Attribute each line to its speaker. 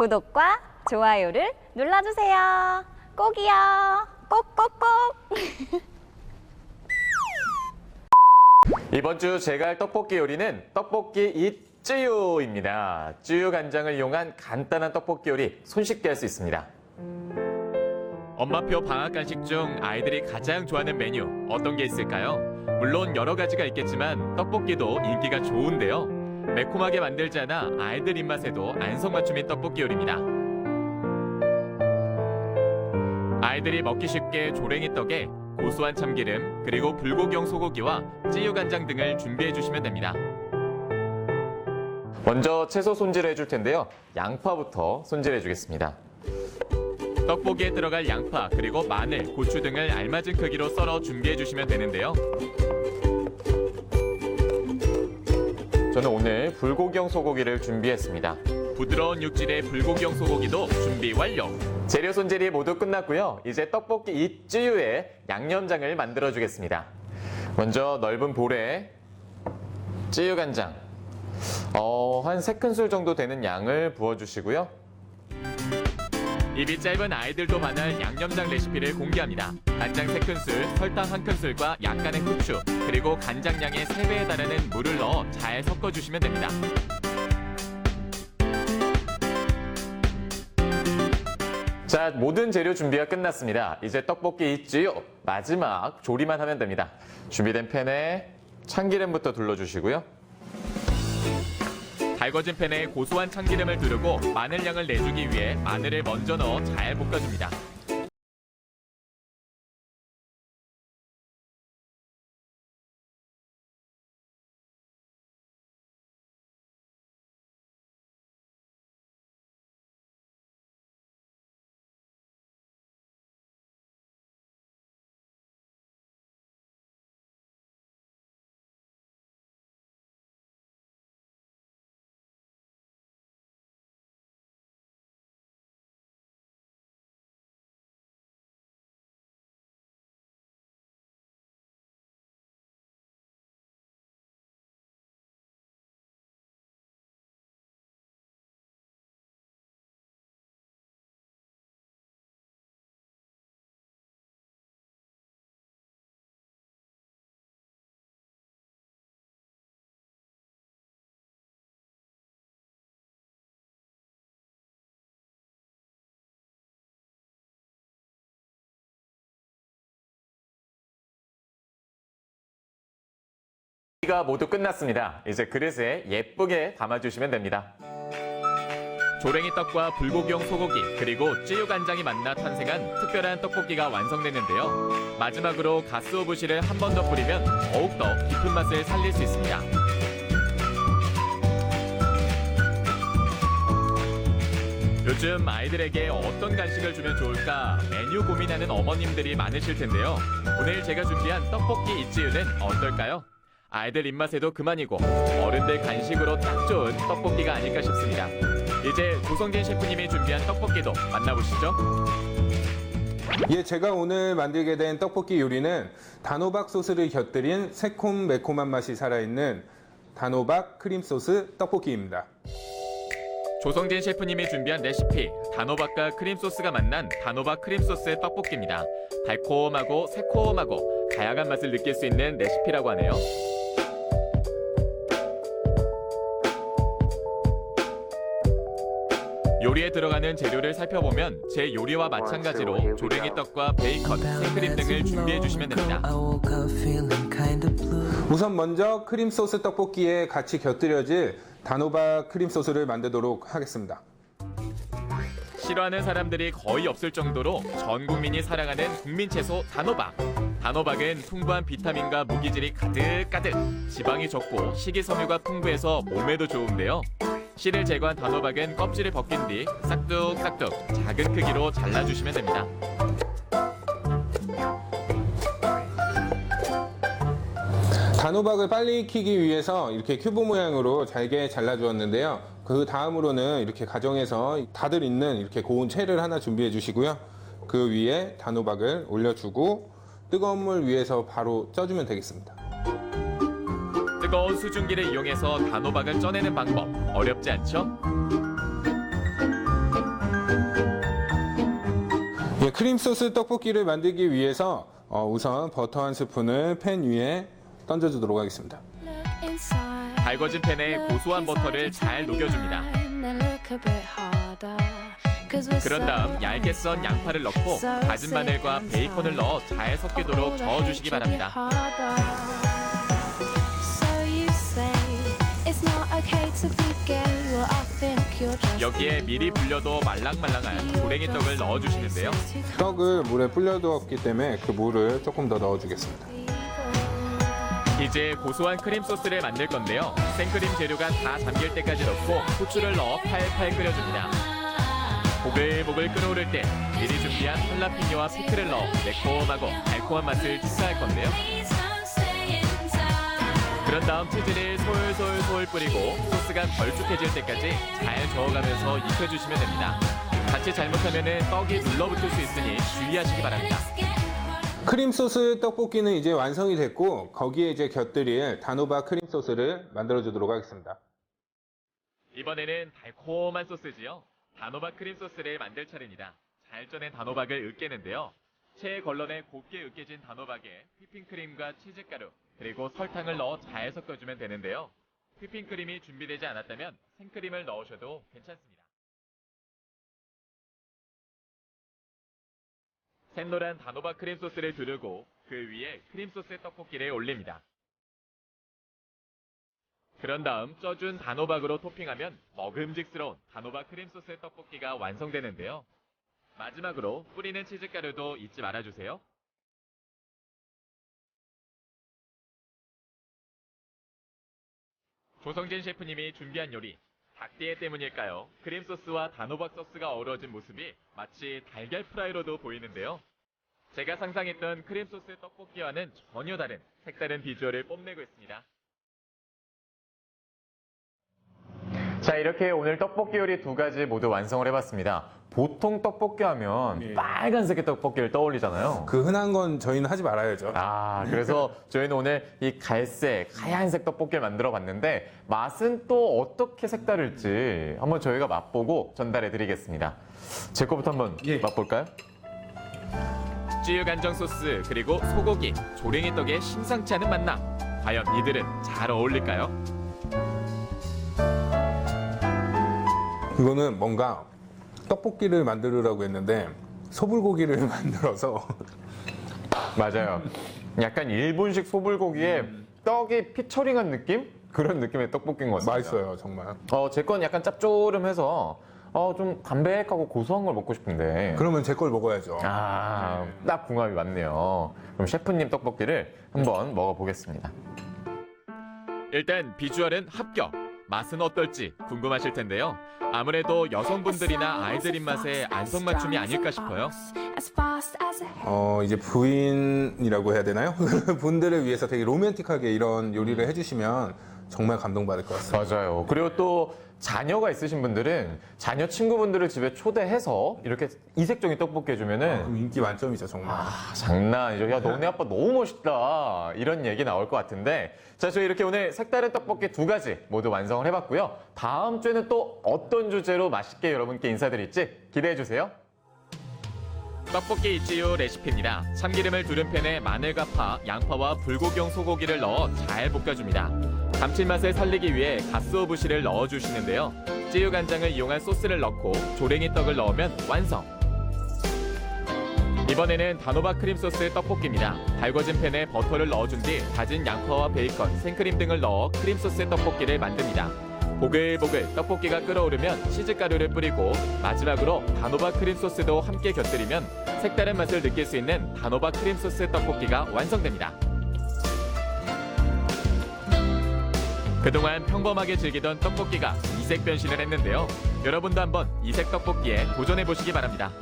Speaker 1: 구독과 좋아요를 눌러주세요. 꼭이요. 꼭꼭꼭.
Speaker 2: 이번 주 제가 할 떡볶이 요리는 떡볶이 이쯔유입니다. 쯔유 간장을 이용한 간단한 떡볶이 요리 손쉽게 할 수 있습니다. 엄마표 방학 간식 중 아이들이 가장 좋아하는 메뉴 어떤 게 있을까요? 물론 여러 가지가 있겠지만 떡볶이도 인기가 좋은데요. 매콤하게 만들지 않아 아이들 입맛에도 안성맞춤인 떡볶이 요리입니다. 아이들이 먹기 쉽게 조랭이 떡에 고소한 참기름 그리고 불고기용 소고기와 찌유 간장 등을 준비해 주시면 됩니다. 먼저 채소 손질해 줄 텐데요. 양파부터 손질해 주겠습니다. 떡볶이에 들어갈 양파 그리고 마늘, 고추 등을 알맞은 크기로 썰어 준비해 주시면 되는데요. 저는 오늘 불고기용 소고기를 준비했습니다. 부드러운 육질의 불고기용 소고기도 준비 완료. 재료 손질이 모두 끝났고요. 이제 떡볶이 이쯔유에 양념장을 만들어 주겠습니다. 먼저 넓은 볼에 쯔유 간장 어, 한 3큰술 정도 되는 양을 부어 주시고요. 입이 짧은 아이들도 반할 양념장 레시피를 공개합니다. 간장 3큰술, 설탕 1큰술과 약간의 후추, 그리고 간장량의 3배에 달하는 물을 넣어 잘 섞어주시면 됩니다. 자, 모든 재료 준비가 끝났습니다. 이제 떡볶이 있지요? 마지막 조리만 하면 됩니다. 준비된 팬에 참기름부터 둘러주시고요. 달궈진 팬에 고소한 참기름을 두르고 마늘 향을 내주기 위해 마늘을 먼저 넣어 잘 볶아줍니다. 가 모두 끝났습니다. 이제 그릇에 예쁘게 담아주시면 됩니다. 조랭이 떡과 불고기용 소고기 그리고 찌유 간장이 만나 탄생한 특별한 떡볶이가 완성됐는데요. 마지막으로 가스오브시를 한 번 더 뿌리면 더욱더 깊은 맛을 살릴 수 있습니다. 요즘 아이들에게 어떤 간식을 주면 좋을까 메뉴 고민하는 어머님들이 많으실 텐데요. 오늘 제가 준비한 떡볶이 이찌유는 어떨까요? 아이들 입맛에도 그만이고 어른들 간식으로 딱 좋은 떡볶이가 아닐까 싶습니다. 이제 조성진 셰프님이 준비한 떡볶이도 만나보시죠.
Speaker 3: 예, 제가 오늘 만들게 된 떡볶이 요리는 단호박 소스를 곁들인 새콤 매콤한 맛이 살아있는 단호박 크림 소스 떡볶이입니다.
Speaker 2: 조성진 셰프님이 준비한 레시피 단호박과 크림 소스가 만난 단호박 크림 소스의 떡볶이입니다. 달콤하고 새콤하고 다양한 맛을 느낄 수 있는 레시피라고 하네요. 요리에 들어가는 재료를 살펴보면 제 요리와 마찬가지로 조랭이 떡과 베이컨, 생크림 등을 준비해 주시면 됩니다.
Speaker 3: 우선 먼저 크림 소스 떡볶이에 같이 곁들여질 단호박 크림 소스를 만들도록 하겠습니다.
Speaker 2: 싫어하는 사람들이 거의 없을 정도로 전 국민이 사랑하는 국민 채소 단호박. 단호박은 풍부한 비타민과 무기질이 가득가득, 지방이 적고 식이섬유가 풍부해서 몸에도 좋은데요. 씨를 제거한 단호박은 껍질을 벗긴 뒤 싹둑싹둑 작은 크기로 잘라주시면 됩니다.
Speaker 3: 단호박을 빨리 익히기 위해서 이렇게 큐브 모양으로 잘게 잘라주었는데요. 그 다음으로는 이렇게 가정에서 다들 있는 이렇게 고운 채를 하나 준비해 주시고요. 그 위에 단호박을 올려주고 뜨거운 물 위에서 바로 쪄주면 되겠습니다.
Speaker 2: 뜨거운 수증기를 이용해서 단호박을 쪄내는 방법 어렵지 않죠?
Speaker 3: 예, 크림 소스 떡볶이를 만들기 위해서 어, 우선 버터 한 스푼을 팬 위에 던져주도록 하겠습니다.
Speaker 2: 달궈진 팬에 고소한 버터를 잘 녹여줍니다. 그런 다음 얇게 썬 양파를 넣고 다진 마늘과 베이컨을 넣어 잘 섞이도록 저어주시기 바랍니다. 여기에 미리 불려도 말랑말랑한 조랭이 떡을 넣어주시는데요.
Speaker 3: 떡을 물에 불려두었기 때문에 그 물을 조금 더 넣어주겠습니다.
Speaker 2: 이제 고소한 크림 소스를 만들 건데요. 생크림 재료가 다 잠길 때까지 넣고 후추를 넣어 팔팔 끓여줍니다. 보글보글 끓어오를 때 미리 준비한 할라피뇨와 피클을 넣어 매콤하고 달콤한 맛을 축사할 건데요. 그런 다음 치즈를 솔솔솔 뿌리고 소스가 걸쭉해질 때까지 잘 저어가면서 익혀주시면 됩니다. 자칫 잘못하면 떡이 눌러붙을 수 있으니 주의하시기 바랍니다.
Speaker 3: 크림 소스 떡볶이는 이제 완성이 됐고 거기에 이제 곁들일 단호박 크림 소스를 만들어 주도록 하겠습니다.
Speaker 2: 이번에는 달콤한 소스지요. 단호박 크림 소스를 만들 차례입니다. 잘 쪄낸 단호박을 으깨는데요. 체에 걸러내 곱게 으깨진 단호박에 휘핑크림과 치즈가루 그리고 설탕을 넣어 잘 섞어주면 되는데요. 휘핑크림이 준비되지 않았다면 생크림을 넣으셔도 괜찮습니다. 샛노란 단호박 크림 소스를 두르고 그 위에 크림 소스 떡볶이를 올립니다. 그런 다음 쪄준 단호박으로 토핑하면 먹음직스러운 단호박 크림 소스 떡볶이가 완성되는데요. 마지막으로 뿌리는 치즈가루도 잊지 말아주세요. 조성진 셰프님이 준비한 요리 닭띠에 때문일까요? 크림 소스와 단호박 소스가 어우러진 모습이 마치 달걀 프라이로도 보이는데요. 제가 상상했던 크림 소스 떡볶이와는 전혀 다른 색다른 비주얼을 뽐내고 있습니다. 자, 이렇게 오늘 떡볶이 요리 두 가지 모두 완성을 해봤습니다. 보통 떡볶이 하면
Speaker 3: 예.
Speaker 2: 빨간색의 떡볶이를 떠올리잖아요.
Speaker 3: 그 흔한 건 저희는 하지 말아야죠.
Speaker 2: 아, 그래서 저희는 오늘 이 갈색, 하얀색 떡볶이를 만들어 봤는데 맛은 또 어떻게 색다를지 한번 저희가 맛보고 전달해 드리겠습니다. 제 거부터 한번
Speaker 3: 예.
Speaker 2: 맛볼까요? 찌유 간장 소스 그리고 소고기, 조랭이 떡의 심상치 않은 만남. 과연 이들은 잘 어울릴까요?
Speaker 3: 이거는 뭔가 떡볶이를 만들으라고 했는데 소불고기를 만들어서
Speaker 2: 맞아요. 약간 일본식 소불고기에 떡이 피처링한 느낌? 그런 느낌의 떡볶이인 것 같습니다.
Speaker 3: 맛있어요 정말.
Speaker 2: 어, 제 건 약간 짭조름해서 어, 좀 담백하고 고소한 걸 먹고 싶은데.
Speaker 3: 그러면 제 걸 먹어야죠.
Speaker 2: 아, 딱 궁합이 맞네요. 그럼 셰프님 떡볶이를 한번 먹어보겠습니다. 일단 비주얼은 합격. 맛은 어떨지 궁금하실 텐데요. 아무래도 여성분들이나 아이들 입맛에 안성맞춤이 아닐까 싶어요.
Speaker 3: 어 이제 부인이라고 해야 되나요? 분들을 위해서 되게 로맨틱하게 이런 요리를 해주시면 정말 감동받을 것 같습니다.
Speaker 2: 맞아요. 그리고 또 자녀가 있으신 분들은 자녀 친구분들을 집에 초대해서 이렇게 이색적인 떡볶이 해주면은
Speaker 3: 그럼 인기 만점이죠 정말.
Speaker 2: 아, 장난 아니죠. 야, 너네 아빠 너무 멋있다. 이런 얘기 나올 것 같은데. 자, 저희 이렇게 오늘 색다른 떡볶이 두 가지 모두 완성을 해봤고요. 다음 주에는 또 어떤 주제로 맛있게 여러분께 인사드릴지 기대해 주세요. 떡볶이 이지요 레시피입니다. 참기름을 두른 팬에 마늘과 파, 양파와 불고기용 소고기를 넣어 잘 볶아줍니다. 감칠맛을 살리기 위해 가스오 부시를 넣어주시는데요. 찌유 간장을 이용한 소스를 넣고 조랭이 떡을 넣으면 완성. 이번에는 단호박 크림 소스 떡볶이입니다. 달궈진 팬에 버터를 넣어준 뒤 다진 양파와 베이컨, 생크림 등을 넣어 크림 소스 떡볶이를 만듭니다. 보글보글 떡볶이가 끓어오르면 치즈가루를 뿌리고 마지막으로 단호박 크림 소스도 함께 곁들이면 색다른 맛을 느낄 수 있는 단호박 크림 소스 떡볶이가 완성됩니다. 그동안 평범하게 즐기던 떡볶이가 이색 변신을 했는데요. 여러분도 한번 이색 떡볶이에 도전해 보시기 바랍니다.